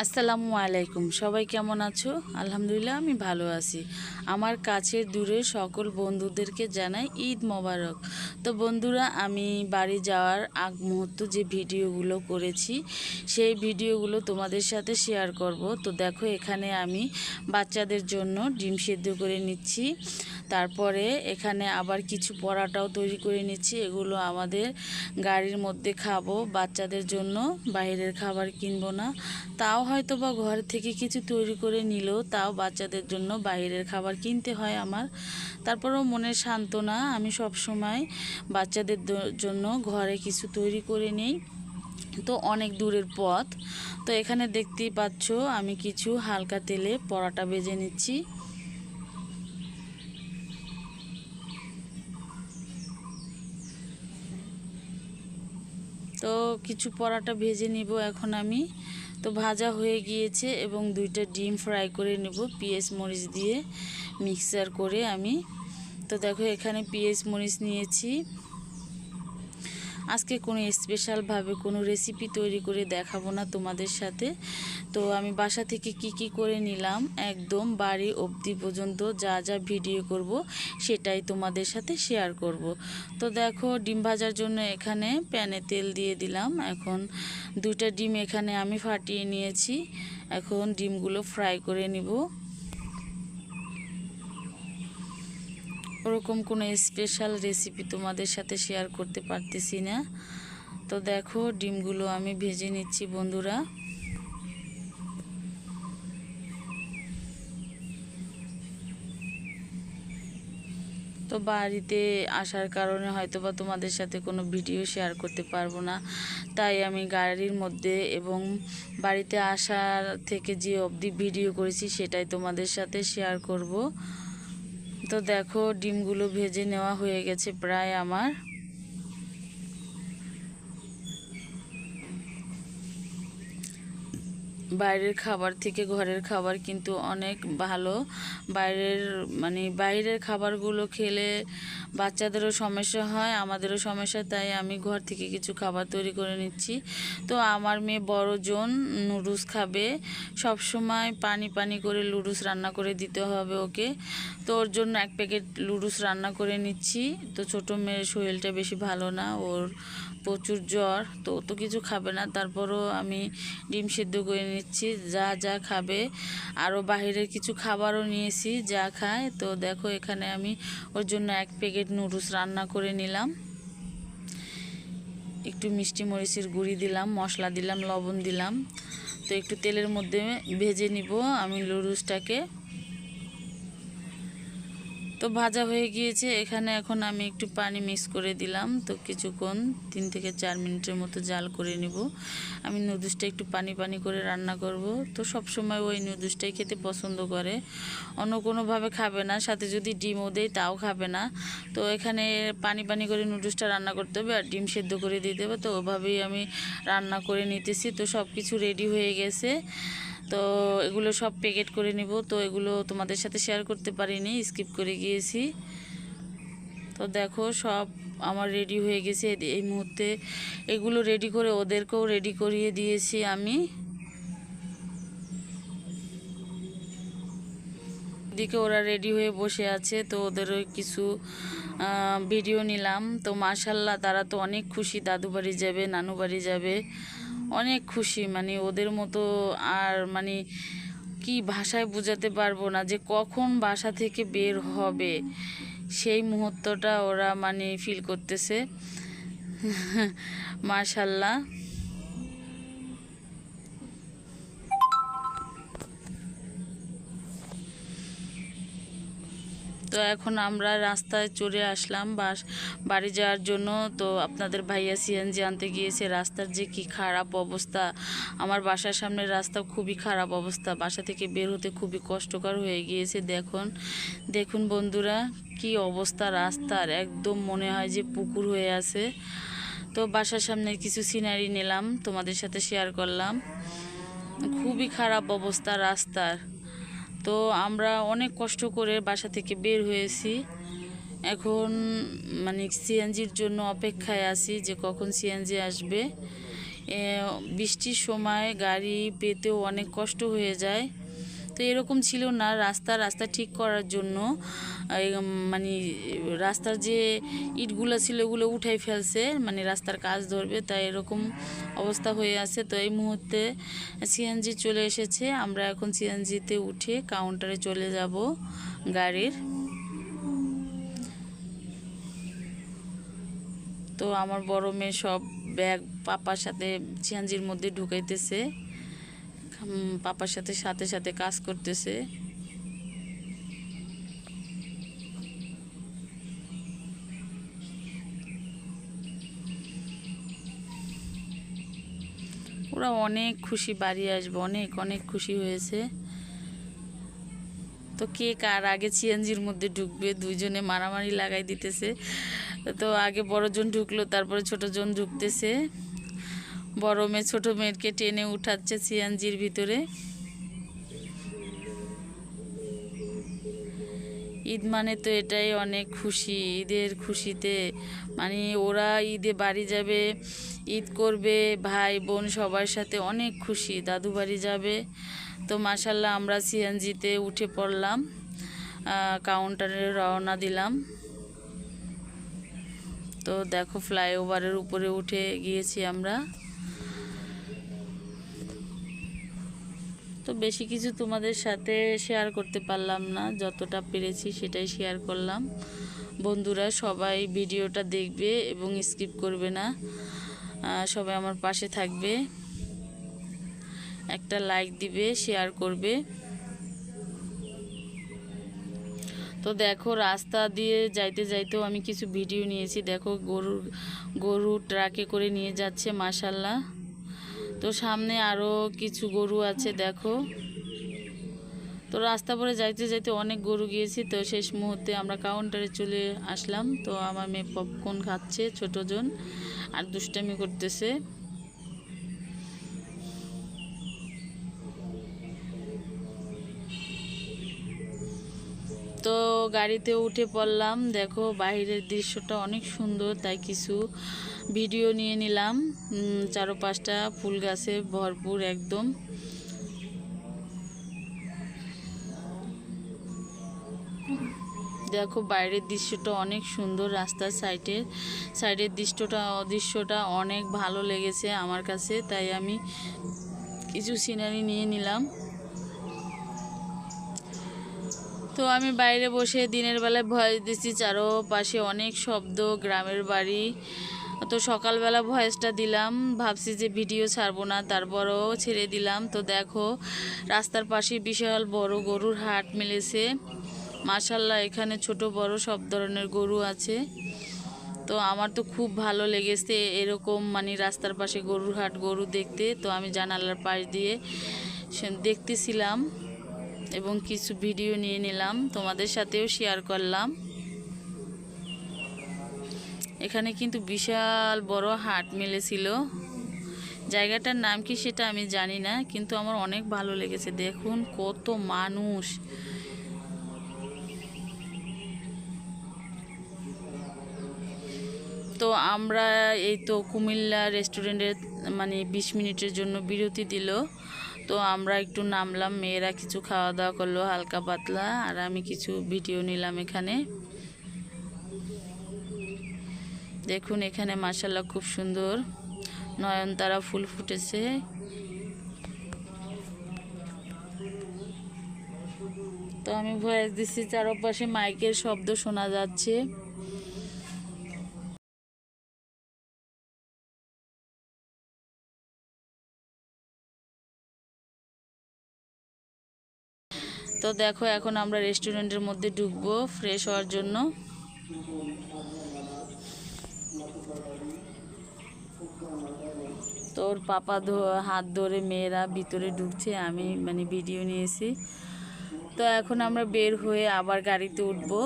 আসসালামু আলাইকুম। সবাই কেমন আছো? আলহামদুলিল্লাহ, আমি ভালো আছি। আমার কাছের দূরে সকল বন্ধুদেরকে জানাই ঈদ মোবারক। তো বন্ধুরা, আমি বাড়ি যাওয়ার আগ মুহূর্ত যে ভিডিওগুলো করেছি, সেই ভিডিওগুলো তোমাদের সাথে শেয়ার করব। তো দেখো, এখানে আমি বাচ্চাদের জন্য ডিম সেদ্ধ করে নিচ্ছি। তারপরে এখানে আবার কিছু পরাটাও তৈরি করে নিচ্ছি। এগুলো আমাদের গাড়ির মধ্যে খাব, বাচ্চাদের জন্য। বাইরের খাবার কিনবো না। তাও হয়তো বা ঘর থেকে কিছু তৈরি করে নিলেও তাও বাচ্চাদের জন্য বাইরের খাবার কিনতে হয় আমার। তারপরেও মনের সান্ত্বনা, আমি সব সময় বাচ্চাদের জন্য ঘরে কিছু তৈরি করে নেই। তো অনেক দূরের পথ। তো এখানে দেখতেই পাচ্ছ, আমি কিছু হালকা তেলে পরাটা বেজে নিচ্ছি। তো কিছু পরাটা ভেজে নিব এখন আমি। তো ভাজা হয়ে গিয়েছে এবং দুইটা ডিম ফ্রাই করে নেব পিএস মরিচ দিয়ে মিক্সার করে আমি। তো দেখো এখানে পিএস মরিচ নিয়েছি। আজকে কোনো স্পেশালভাবে কোনো রেসিপি তৈরি করে দেখাবো না তোমাদের সাথে। তো আমি বাসা থেকে কি কি করে নিলাম একদম বাড়ি অবধি পর্যন্ত যা যা ভিডিও করব সেটাই তোমাদের সাথে শেয়ার করব। তো দেখো ডিম ভাজার জন্য এখানে প্যানে তেল দিয়ে দিলাম। এখন দুইটা ডিম এখানে আমি ফাটিয়ে নিয়েছি। এখন ডিমগুলো ফ্রাই করে নিব। ওরকম কোনো স্পেশাল রেসিপি তোমাদের সাথে শেয়ার করতে পারতেছি না। তো দেখো, ডিমগুলো আমি ভেজে নিচ্ছি বন্ধুরা। তো বাড়িতে আসার কারণে হয়তো বা তোমাদের সাথে কোনো ভিডিও শেয়ার করতে পারব না। তাই আমি গাড়ির মধ্যে এবং বাড়িতে আসার থেকে যে অবধি ভিডিও করেছি, সেটাই তোমাদের সাথে শেয়ার করব। তো দেখো ডিমগুলো ভেজে নেওয়া হয়ে গেছে প্রায় আমার। বাইরের খাবার থেকে ঘরের খাবার কিন্তু অনেক ভালো। বাইরের মানে বাইরের খাবারগুলো খেলে বাচ্চাদেরও সমস্যা হয়, আমাদেরও সমস্যা, তাই আমি ঘর থেকে কিছু খাবার তৈরি করে নিচ্ছি। তো আমার মেয়ে বড় জন নুডলস খাবে। সব সময় পানি পানি করে লুডুস রান্না করে দিতে হবে ওকে। তো ওর জন্য এক প্যাকেট লুডুস রান্না করে নিচ্ছি। তো ছোটো মেয়ের শরীরটা বেশি ভালো না, ওর প্রচুর জ্বর, তো তো কিছু খাবে না। তারপরও আমি ডিম সিদ্ধ করে নিচ্ছি। যা যা খাবে। আরও বাহিরের কিছু খাবারও নিয়েছি, যা খায়। তো দেখো, এখানে আমি ওর জন্য এক প্যাকেট নুডলস রান্না করে নিলাম। একটু মিষ্টি মরিচের গুঁড়ি দিলাম, মশলা দিলাম, লবণ দিলাম। তো একটু তেলের মধ্যে ভেজে নিব আমি লুডুসটাকে তো ভাজা হয়ে গিয়েছে। এখানে এখন আমি একটু পানি মিক্স করে দিলাম। তো কিছুক্ষণ, তিন থেকে চার মিনিটের মতো জাল করে নিব। আমি নুডলসটা একটু পানি পানি করে রান্না করব। তো সব সময় ওই নুডলসটাই খেতে পছন্দ করে। অন্য কোনোভাবে খাবে না। সাথে যদি ডিমও দেয়, তাও খাবে না। তো এখানে পানি পানি করে নুডলসটা রান্না করতে হবে আর ডিম সেদ্ধ করে দিতে হবে। তো ওভাবেই আমি রান্না করে নিতেছি। তো সব কিছু রেডি হয়ে গেছে। তো এগুলো সব প্যাকেট করে নিব। তো এগুলো তোমাদের সাথে শেয়ার করতে পারিনি স্কিপ করে গিয়েছি। তো দেখো সব আমার রেডি হয়ে গেছে এই মুহূর্তে। এগুলো রেডি করে ওদেরকেও রেডি করিয়ে দিয়েছি আমি। এদিকে ওরা রেডি হয়ে বসে আছে, তো ওদেরও কিছু ভিডিও নিলাম। তো মাশাল্লাহ তারা তো অনেক খুশি। দাদু বাড়ি যাবে নানু বাড়ি যাবে। অনেক খুশি মানে ওদের মতো আর মানে কি ভাষায় বোঝাতে পারব না যে কখন বাসা থেকে বের হবে। সেই মুহূর্তটা ওরা মানে ফিল করতেছে। মাশাল্লাহ। তো এখন আমরা রাস্তায় চলে আসলাম বাস, বাড়ি যাওয়ার জন্য। তো আপনাদের ভাইয়া সিএনজি আনতে গিয়েছে, রাস্তার যে কি খারাপ অবস্থা। আমার বাসার সামনের রাস্তা খুবই খারাপ অবস্থা। বাসা থেকে বের হতে খুবই কষ্টকর হয়ে গিয়েছে, দেখুন। দেখুন বন্ধুরা, কি অবস্থা রাস্তার। একদম মনে হয় যে পুকুর হয়ে আছে। তো বাসার সামনে কিছু সিনারি নিলাম, তোমাদের সাথে শেয়ার করলাম। খুবই খারাপ অবস্থা রাস্তার। তো আমরা অনেক কষ্ট করে বাসা থেকে বের হয়েছি। এখন মানে সিএনজির জন্য অপেক্ষায় আছি যে কখন সিএনজি আসবে। বৃষ্টির সময় গাড়ি পেতেও অনেক কষ্ট হয়ে যায়। তো এরকম ছিল না। রাস্তা রাস্তা ঠিক করার জন্য মানে রাস্তার যে ইটগুলো ছিল ওগুলো উঠাই ফেলছে মানে রাস্তার কাজ ধরবে, তাই এরকম অবস্থা হয়ে আছে। তো এই মুহূর্তে সিএনজি চলে এসেছে, আমরা এখন সিএনজিতে উঠে কাউন্টারে চলে যাব গাড়ির। তো আমার বড় মেয়ে সব ব্যাগ পাপার সাথে সিএনজির মধ্যে ঢুকাইতেছে। পাপার সাথে সাথে সাথে কাজ করতেছে। ওরা অনেক খুশি, বাড়ি আসবে, অনেক অনেক খুশি হয়েছে। তো কে কার আগে সিএনজির মধ্যে ঢুকবে, দুইজনে মারামারি লাগাই দিতেছে। তো আগে বড়জন ঢুকলো, তারপরে ছোটজন ঢুকতেছে। বড় মেয়ে, ছোট মেয়েকে টেনে উঠাচ্ছে সিএনজির ভিতরে। ঈদ মানে তো এটাই, অনেক খুশি, ঈদের খুশিতে। মানে ওরা ঈদে বাড়ি যাবে, ঈদ করবে, ভাই বোন সবার সাথে অনেক খুশি, দাদু বাড়ি যাবে। তো মাসাল্লাহ আমরা সিএনজিতে উঠে পড়লাম কাউন্টারে রওনা দিলাম। তো দেখো ফ্লাইওভারের উপরে উঠে গিয়েছি আমরা। তো বেশি কিছু তোমাদের সাথে শেয়ার করতে পারলাম না। যতটা পেরেছি সেটাই শেয়ার করলাম। বন্ধুরা, সবাই ভিডিওটা দেখবে এবং স্কিপ করবে না। সবাই আমার পাশে থাকবে। একটা লাইক দিবে শেয়ার করবে। তো দেখো, রাস্তা দিয়ে যাইতে যাইতেও আমি কিছু ভিডিও নিয়েছি। দেখো গরু গরু ট্রাকে করে নিয়ে যাচ্ছে মাসাল্লাহ তো সামনে আরও কিছু গরু আছে, দেখো। তো রাস্তা পরে যাইতে যাইতে অনেক গরু গিয়েছি, তো শেষ মুহূর্তে আমরা কাউন্টারে চলে আসলাম। তো আমার মেয়ে পপকর্ন খাচ্ছে ছোটজন আর দুষ্টামি করতেছে। তো গাড়িতে উঠে পড়লাম। দেখো বাইরের দৃশ্যটা অনেক সুন্দর, তাই কিছু ভিডিও নিয়ে নিলাম। চারপাশটা ফুল গাছে ভরপুর একদম। দেখো বাইরের দৃশ্যটা অনেক সুন্দর রাস্তার সাইডের সাইডের দৃশ্যটা দৃশ্যটা অনেক ভালো লেগেছে আমার কাছে, তাই আমি কিছু সিনারি নিয়ে নিলাম। তো আমি বাইরে বসে দিনের বেলায় ভয়েস দিচ্ছি। চারোপাশে অনেক শব্দ, গ্রামের বাড়ি। তো সকালবেলা ভয়েসটা দিলাম, ভাবছি যে ভিডিও ছাড়বো না, তারপরও ছেড়ে দিলাম। তো দেখো, রাস্তার পাশে বিশাল বড় গরুর হাট মিলেছে। মাশাল্লাহ এখানে ছোট বড় সব ধরনের গরু আছে। তো আমার তো খুব ভালো লেগেছে এরকম মানে রাস্তার পাশে গরুর হাট, গরু দেখতে। তো আমি জানালার পাশ দিয়ে দেখতেছিলাম। এবং কিছু ভিডিও নিয়ে নিলাম, তোমাদের সাথেও শেয়ার করলাম। এখানে কিন্তু বিশাল বড় হাট মিলেছিল। জায়গাটার নাম কি সেটা আমি জানি না, কিন্তু আমার অনেক ভালো লেগেছে। দেখুন কত মানুষ। তো আমরা এই তো কুমিল্লা রেস্টুরেন্টের মানে বিশ মিনিটের জন্য বিরতি দিল। তো আমরা একটু নামলাম, মেয়েরা কিছু খাওয়া দাওয়া করল হালকা পাতলা, আর আমি কিছু ভিডিও নিলাম এখানে। দেখুন এখানে মাসাল্লাহ খুব সুন্দর নয়নতারা ফুল ফুটেছে। তো আমি ভয়েস দিচ্ছি, চারপাশে মাইকের শব্দ শোনা যাচ্ছে। তো দেখো, এখন আমরা রেস্টুরেন্টের মধ্যে ঢুকবো ফ্রেশ হওয়ার জন্য। তোর পাপা হাত ধরে মেয়েরা ভিতরে ঢুকছে, আমি মানে ভিডিও নিয়েছি। তো এখন আমরা বের হয়ে আবার গাড়িতে উঠবো।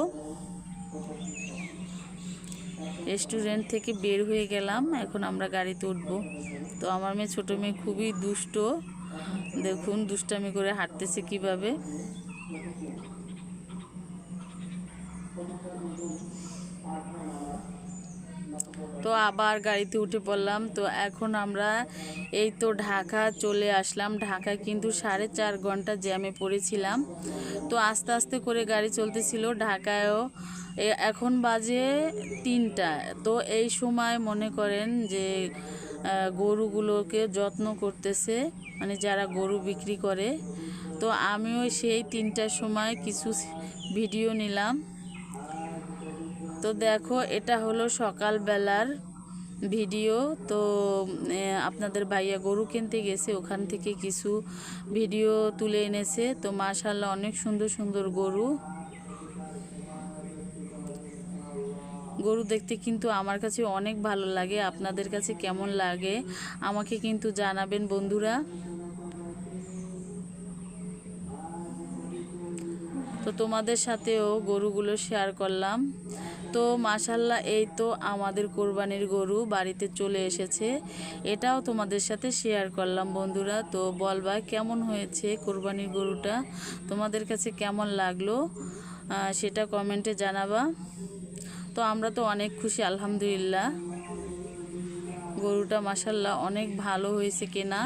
রেস্টুরেন্ট থেকে বের হয়ে গেলাম, এখন আমরা গাড়িতে উঠবো। তো আমার মেয়ে, ছোটো মেয়ে খুবই দুষ্ট। দেখুন, দুষ্টামি করে হাঁটতেছে কীভাবে। তো আবার গাড়িতে উঠে পড়লাম। তো এখন আমরা এই তো ঢাকা চলে আসলাম। ঢাকা কিন্তু সাড়ে চার ঘণ্টা জ্যামে পড়েছিলাম। তো আস্তে আস্তে করে গাড়ি চলতেছিল। ঢাকায়ও এখন বাজে তিনটা। তো এই সময় মনে করেন যে গরুগুলোকে যত্ন করতেছে মানে যারা গরু বিক্রি করে। তো আমিও সেই তিনটার সময় কিছু ভিডিও নিলাম। তো দেখো, এটা হলো সকালবেলার ভিডিও। তো আপনাদের ভাইয়া গরু কিনতে গেছে, ওখান থেকে কিছু ভিডিও তুলে এনেছে। তো মাশাল্লাহ অনেক সুন্দর সুন্দর গরু। গরু দেখতে কিন্তু আমার কাছে অনেক ভালো লাগে, আপনাদের কাছে কেমন লাগে আমাকে কিন্তু জানাবেন বন্ধুরা। তো তোমাদের সাথেও গরুগুলো শেয়ার করলাম। তো মাশাল্লাহ এই তো আমাদের কোরবানির গরু বাড়িতে চলে এসেছে। এটাও তোমাদের সাথে শেয়ার করলাম বন্ধুরা। তো বলবা কেমন হয়েছে কোরবানির গরুটা? তোমাদের কাছে কেমন লাগল? সেটা কমেন্টে জানাবা। তো আমরা তো অনেক খুশি, আলহামদুলিল্লাহ। গরুটা মাসাল্লাহ অনেক ভালো হয়েছে কেনা।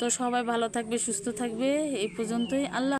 তো সবাই ভালো থাকবে, সুস্থ থাকবে। এই পর্যন্তই, আল্লাহ